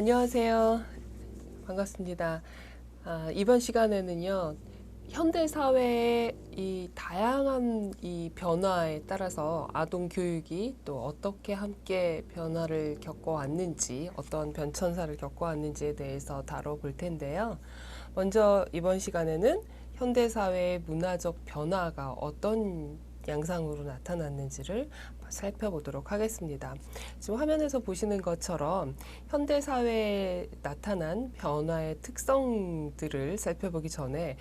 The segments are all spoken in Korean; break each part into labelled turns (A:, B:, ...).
A: 안녕하세요. 반갑습니다. 아, 이번 시간에는요, 현대 사회의 이 다양한 이 변화에 따라서 아동 교육이 또 어떻게 함께 변화를 겪어왔는지, 어떤 변천사를 겪어왔는지에 대해서 다뤄볼 텐데요. 먼저 이번 시간에는 현대 사회의 문화적 변화가 어떤 양상으로 나타났는지를 살펴보도록 하겠습니다. 지금 화면에서 보시는 것처럼 현대 사회에 나타난 변화의 특성들을 살펴보기 전에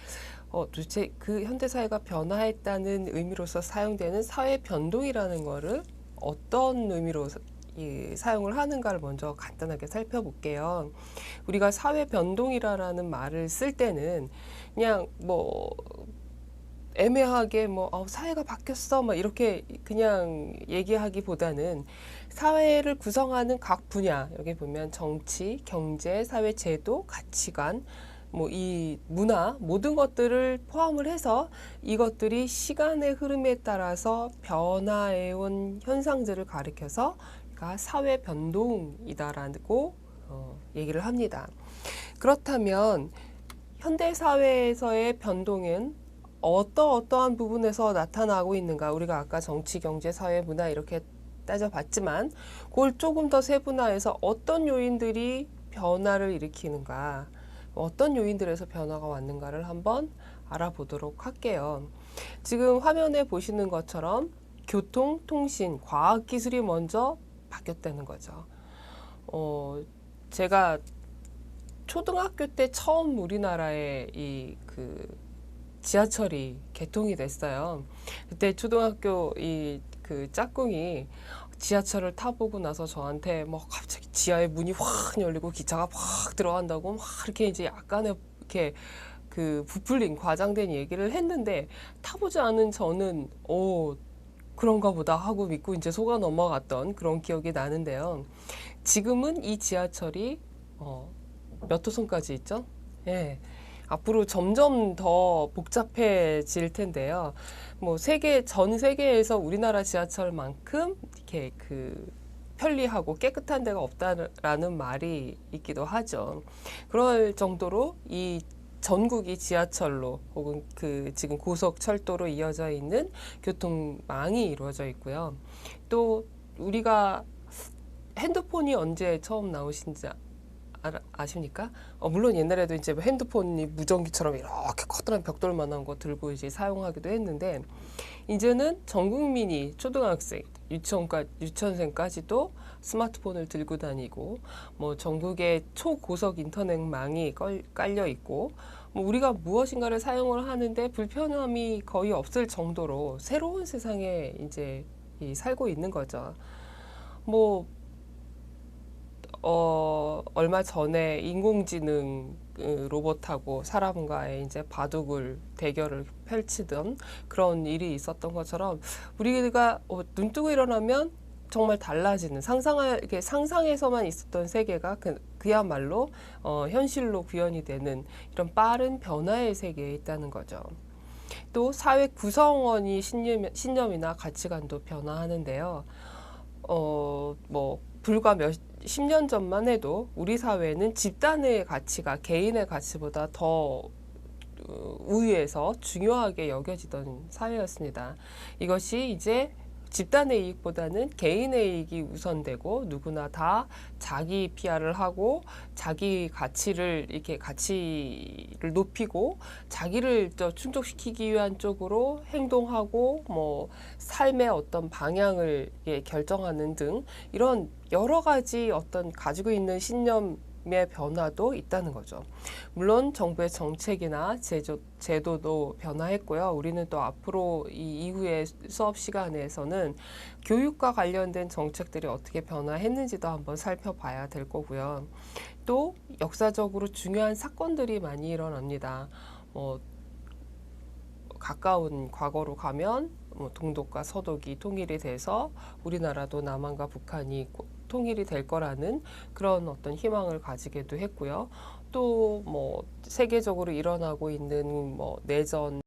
A: 어, 도대체 그 현대 사회가 변화했다는 의미로서 사용되는 사회 변동이라는 거를 어떤 의미로 사- 이, 사용을 하는가를 먼저 간단하게 살펴볼게요. 우리가 사회 변동이라는 말을 쓸 때는 그냥 뭐 애매하게 뭐 어, 사회가 바뀌었어 막 이렇게 그냥 얘기하기보다는 사회를 구성하는 각 분야 여기 보면 정치, 경제, 사회 제도, 가치관 뭐 이 문화 모든 것들을 포함을 해서 이것들이 시간의 흐름에 따라서 변화해 온 현상들을 가리켜서 그러니까 사회 변동이다라고 어, 얘기를 합니다. 그렇다면 현대 사회에서의 변동은 어떠 어떠한 부분에서 나타나고 있는가? 우리가 아까 정치, 경제, 사회, 문화 이렇게 따져봤지만 그걸 조금 더 세분화해서 어떤 요인들이 변화를 일으키는가? 어떤 요인들에서 변화가 왔는가를 한번 알아보도록 할게요. 지금 화면에 보시는 것처럼 교통, 통신, 과학 기술이 먼저 바뀌었다는 거죠. 어, 제가 초등학교 때 처음 우리나라에 이그 지하철이 개통이 됐어요. 그때 초등학교 이 그 짝꿍이 지하철을 타보고 나서 저한테 뭐 갑자기 지하에 문이 확 열리고 기차가 확 들어간다고 막 이렇게 이제 약간의 이렇게 그 부풀린 과장된 얘기를 했는데 타보지 않은 저는 오 그런가 보다 하고 믿고 이제 속아 넘어갔던 그런 기억이 나는데요. 지금은 이 지하철이 어, 몇 호선까지 있죠? 예. 앞으로 점점 더 복잡해질 텐데요. 뭐 세계 전 세계에서 우리나라 지하철만큼 이렇게 그 편리하고 깨끗한 데가 없다라는 말이 있기도 하죠. 그럴 정도로 이 전국이 지하철로 혹은 그 지금 고속철도로 이어져 있는 교통망이 이루어져 있고요. 또 우리가 핸드폰이 언제 처음 나오신지 알 아, 아십니까? 어, 물론 옛날에도 이제 뭐 핸드폰이 무전기처럼 이렇게 커다란 벽돌만한 거 들고 이제 사용하기도 했는데 이제는 전 국민이 초등학생, 유치원까 유치원생까지도 스마트폰을 들고 다니고 뭐 전국에 초고속 인터넷망이 껄- 깔려 있고 뭐 우리가 무엇인가를 사용을 하는데 불편함이 거의 없을 정도로 새로운 세상에 이제 이 살고 있는 거죠. 뭐 어, 얼마 전에 인공지능 그 로봇하고 사람과의 이제 바둑을 대결을 펼치던 그런 일이 있었던 것처럼 우리가 어, 눈 뜨고 일어나면 정말 달라지는 상상할 이게 상상에서만 있었던 세계가 그, 그야말로 어, 현실로 구현이 되는 이런 빠른 변화의 세계에 있다는 거죠. 또 사회 구성원이 신념, 신념이나 가치관도 변화하는데요. 어, 뭐 불과 몇 10년 전만 해도 우리 사회는 집단의 가치가 개인의 가치보다 더 어, 우위에서 중요하게 여겨지던 사회였습니다. 이것이 이제 집단의 이익보다는 개인의 이익이 우선되고 누구나 다 자기 PR을 하고 자기 가치를 이렇게 가치를 높이고 자기를 더 충족시키기 위한 쪽으로 행동하고 뭐 삶의 어떤 방향을 예, 결정하는 등 이런 여러 가지 어떤 가지고 있는 신념 의 변화도 있다는 거죠. 물론 정부의 정책이나 제조, 제도도 변화했고요. 우리는 또 앞으로 이 이후의 수업 시간에서는 교육과 관련된 정책들이 어떻게 변화했는지도 한번 살펴봐야 될 거고요. 또 역사적으로 중요한 사건들이 많이 일어납니다. 뭐 가까운 과거로 가면 뭐 동독과 서독이 통일이 돼서 우리나라도 남한과 북한이 고- 통일이 될 거라는 그런 어떤 희망을 가지기도 했고요. 또 뭐 세계적으로 일어나고 있는 뭐 내전